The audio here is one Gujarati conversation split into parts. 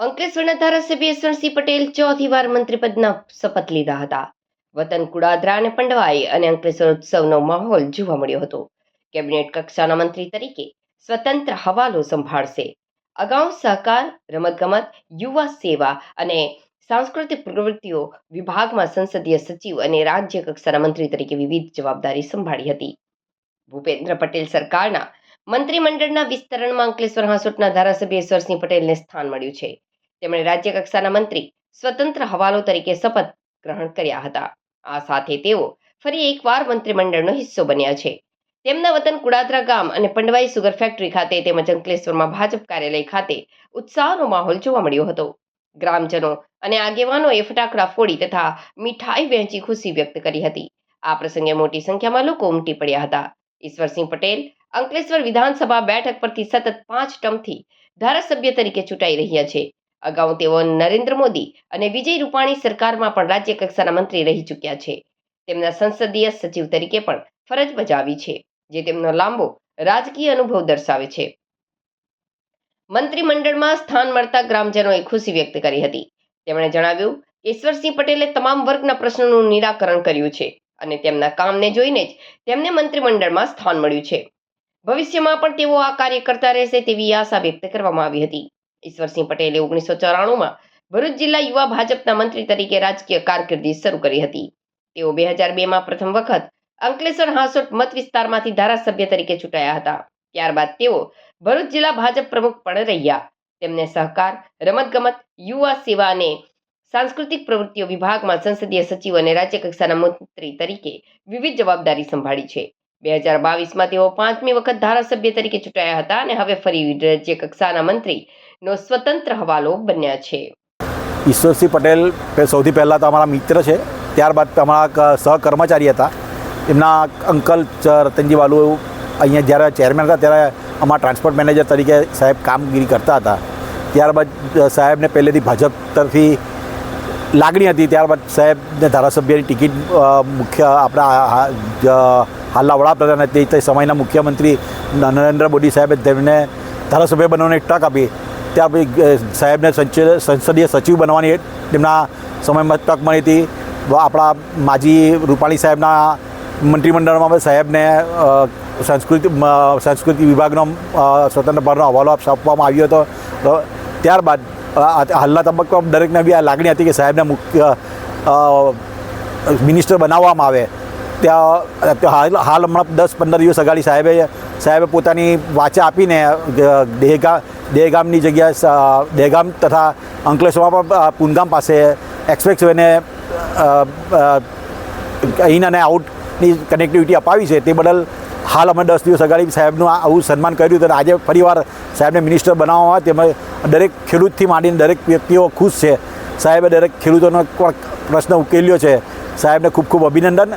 અંકલેશ્વરના ધારાસભ્ય યશવંતસિંહ પટેલ ચોથી વાર મંત્રીપદના શપથ લીધા હતા. વતન કુડાદરા અને પંડવાઈ અને અંકલેશ્વર ઉત્સવનો માહોલ જોવા મળ્યો હતો. કેબિનેટ કક્ષાના મંત્રી તરીકે સ્વતંત્ર હવાલો સંભાળશે. અગાઉ સહકાર, રમતગમત, યુવા સેવા અને સાંસ્કૃતિક પ્રવૃત્તિઓ વિભાગમાં સંસદીય સચિવ અને રાજ્ય કક્ષાના મંત્રી તરીકે વિવિધ જવાબદારી સંભાળી હતી. ભૂપેન્દ્ર પટેલ સરકારના મંત્રીમંડળના વિસ્તરણમાં અંકલેશ્વર હાંસોટના ધારાસભ્ય ઈશ્વરસિંહ પટેલને સ્થાન મળ્યું છે. તેમણે રાજ્ય કક્ષાના મંત્રી સ્વતંત્ર હવાલો તરીકે શપથ ગ્રહણ કર્યા હતા. આ સાથે તેઓ ફરી એકવાર મંત્રીમંડળનો હિસ્સો બન્યા છે. તેમના વતન કુડાદરા ગામ અને પંડવાઈ સુગર ફેક્ટરી ખાતે તેમજ અંકલેશ્વરમાં ભાજપ કાર્યાલય ખાતે ઉત્સાહનો માહોલ જોવા મળ્યો હતો. ગ્રામજનો અને આગેવાનોએ ફટાકડા ફોડી તથા મીઠાઈ વહેંચી ખુશી વ્યક્ત કરી હતી. આ પ્રસંગે મોટી સંખ્યામાં લોકો ઉમટી પડ્યા હતા. ઈશ્વરસિંહ પટેલ અંકલેશ્વર વિધાનસભા બેઠક પરથી સતત પાંચ ટર્મથી ધારાસભ્ય તરીકે ચૂંટાઈ રહ્યા છે. અગાઉ તેઓ નરેન્દ્ર મોદી અને વિજય રૂપાણી સરકારમાં પણ રાજ્ય કક્ષાના મંત્રી રહી ચૂક્યા છે. તેમના સંસદીય સચિવ તરીકે પણ ફરજ બજાવી છે, જે તેમનો લાંબો રાજકીય અનુભવ દર્શાવે છે. મંત્રીમંડળમાં સ્થાન મળતા ગ્રામજનોએ ખુશી વ્યક્ત કરી હતી. તેમણે જણાવ્યું, ઈશ્વરસિંહ પટેલે તમામ વર્ગના પ્રશ્નોનું નિરાકરણ કર્યું છે અને તેમના કામને જોઈને જ તેમને મંત્રીમંડળમાં સ્થાન મળ્યું છે. ભવિષ્યમાં પણ તેઓ આ કાર્ય કરતા રહેશે તેવી આશા વ્યક્ત કરવામાં આવી હતી. ઈશ્વરસિંહ પટેલે ઓગણીસો ચોરાણુંમાં ભરૂચ જિલ્લા યુવા ભાજપના મંત્રી તરીકે રાજકીય કારકિર્દી શરૂ કરી હતી. તેઓ બે હજાર બેમાં પ્રથમ વખત અંકલેશ્વર હાંસોટ મત વિસ્તારમાંથી ધારાસભ્ય તરીકે ચૂંટાયા હતા. ત્યારબાદ તેઓ ભરૂચ જિલ્લા ભાજપ પ્રમુખ પણ રહ્યા. તેમને સહકાર, રમતગમત, યુવા સેવા અને સાંસ્કૃતિક પ્રવૃત્તિઓ વિભાગમાં સંસદીય સચિવ અને રાજ્ય કક્ષાના મંત્રી તરીકે વિવિધ જવાબદારી સંભાળી છે. બે હજાર બાવીસમાં તેઓ પાંચમી વખત ધારાસભ્ય તરીકે ચૂંટાયા હતા અને હવે ફરી રાજ્ય કક્ષાના મંત્રીનો સ્વતંત્ર હવાલો બન્યા છે. ઈશ્વરસિંહ પટેલ સૌથી પહેલાં તો અમારા મિત્ર છે. ત્યારબાદ અમારા સહકર્મચારી હતા. એમના અંકલ રતનજી વાલુ અહીંયા જ્યારે ચેરમેન હતા ત્યારે અમારા ટ્રાન્સપોર્ટ મેનેજર તરીકે સાહેબ કામગીરી કરતા હતા. ત્યારબાદ સાહેબને પહેલેથી ભાજપ તરફી લાગણી હતી. ત્યારબાદ સાહેબને ધારાસભ્યની ટિકિટ મુખ્ય આપણા હાલના વડાપ્રધાન તે તે સમયના મુખ્યમંત્રી નરેન્દ્ર મોદી સાહેબે તેમને ધારાસભ્ય બનવાની તક આપી. ત્યાર પછી સાહેબને સંસદીય સચિવ બનવાની તેમના સમયમાં તક મળી હતી. આપણા માજી રૂપાણી સાહેબના મંત્રીમંડળમાં સાહેબને સંસ્કૃતિ સંસ્કૃતિ વિભાગનો સ્વતંત્ર ભારનો હવાલો આપ- આપવામાં આવ્યો હતો. ત્યારબાદ હાલના તબક્કામાં દરેકને બી આ લાગણી હતી કે સાહેબને મુખ્ય મિનિસ્ટર બનાવવામાં આવે. ત્યાં હાલ હાલ હમણાં દસ પંદર દિવસ અગાડી સાહેબે સાહેબે પોતાની વાચા આપીને દેહગા દેહગામની જગ્યા સ- તથા અંકલેશ્વરમાં પણ પુનગામ પાસે એક્સપ્રેસ વેને ઇન અને આઉટની કનેક્ટિવિટી અપાવી છે. તે બદલ હાલ અમે દસ દિવસ અગાડી સાહેબનું આવું સન્માન કર્યું અને આજે ફરીવાર સાહેબને મિનિસ્ટર બનાવવામાં તેમાં દરેક ખેડૂતથી માંડીને દરેક વ્યક્તિઓ ખુશ છે. સાહેબે દરેક ખેડૂતોનો પ્રશ્ન ઉકેલ્યો છે. સાહેબને ખૂબ ખૂબ અભિનંદન.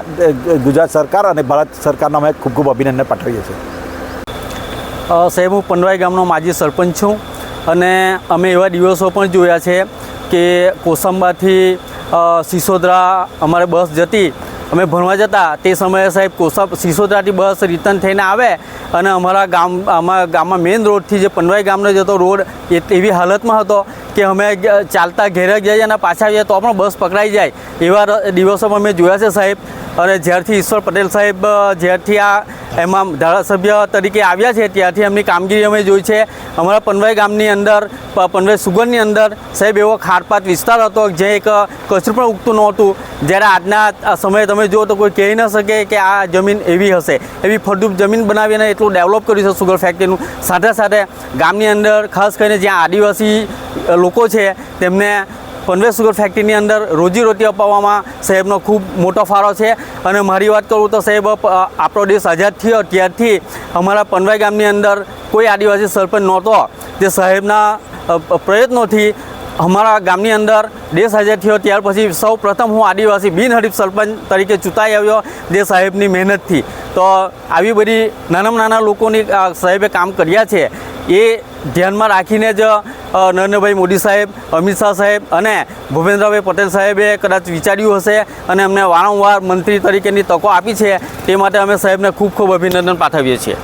ગુજરાત સરકાર અને ભારત સરકારને અમે ખૂબ ખૂબ અભિનંદન પાઠવીએ છીએ. સાહેબ, હું પંડવાઈ ગામનો માજી સરપંચ છું અને અમે એવા દિવસો પણ જોયા છે કે કોસંબાથી સિસોદરા અમારે બસ જતી અમે ભણવા જતા તે સમયે સાહેબ કોસા સિસોદરાથી બસ રિટર્ન થઈને આવે અને અમારા ગામ, અમારા ગામમાં મેઇન રોડથી જે પનવાઈ ગામનો જતો રોડ, એ એવી હાલતમાં હતો કે અમે ચાલતા ઘેરે જઈએ અને પાછા આવીએ તો પણ બસ પકડાઈ જાય. એવા દિવસોમાં મેં જોયા છે સાહેબ. અને જ્યારથી ઈશ્વર પટેલ સાહેબ જ્યારથી આ એમાં ધારાસભ્ય તરીકે આવ્યા છે ત્યારથી એમની કામગીરી અમે જોઈ છે. અમારા પનવાઈ ગામની અંદર પનવાઈ સુગરની અંદર સાહેબ એવો ખારપાત વિસ્તાર હતો જે એક કચરું પણ ઉગતું નહોતું. જ્યારે આજના સમયે તમે જુઓ તો કોઈ કહી ન શકે કે આ જમીન એવી હશે. એવી ફળદ્રુપ જમીન બનાવીને એટલું ડેવલપ કર્યું છે સુગર ફેક્ટરીનું. સાથે સાથે ગામની અંદર ખાસ કરીને જ્યાં આદિવાસી લોકો છે, તેમને પનવેલ સુગર ફેક્ટરીની અંદર રોજીરોટી અપાવવામાં સાહેબનો ખૂબ મોટો ફાળો છે. અને મારી વાત કરું તો સાહેબ આપણો દેશ આઝાદ થયો ત્યારથી અમારા પનવાઈ ગામની અંદર કોઈ આદિવાસી સરપંચ નહોતો. જે સાહેબના પ્રયત્નોથી અમારા ગામની અંદર દેશ આઝાદ થયો ત્યાર પછી સૌ પ્રથમ હું આદિવાસી બિનહરીફ સરપંચ તરીકે ચૂંટાઈ આવ્યો જે સાહેબની મહેનતથી. તો આવી બધી નાનામાં નાના લોકોની સાહેબે કામ કર્યા છે. એ ધ્યાનમાં રાખીને જ નરેન્દ્રભાઈ મોદી સાહેબ, અમિત શાહ સાહેબ અને ભૂપેન્દ્રભાઈ પટેલ સાહેબે કદાચ વિચાર્યું હશે અને અમને વારંવાર મંત્રી તરીકેની તકો આપી છે તે માટે અમે સાહેબને ખૂબ ખૂબ અભિનંદન પાઠવીએ છીએ.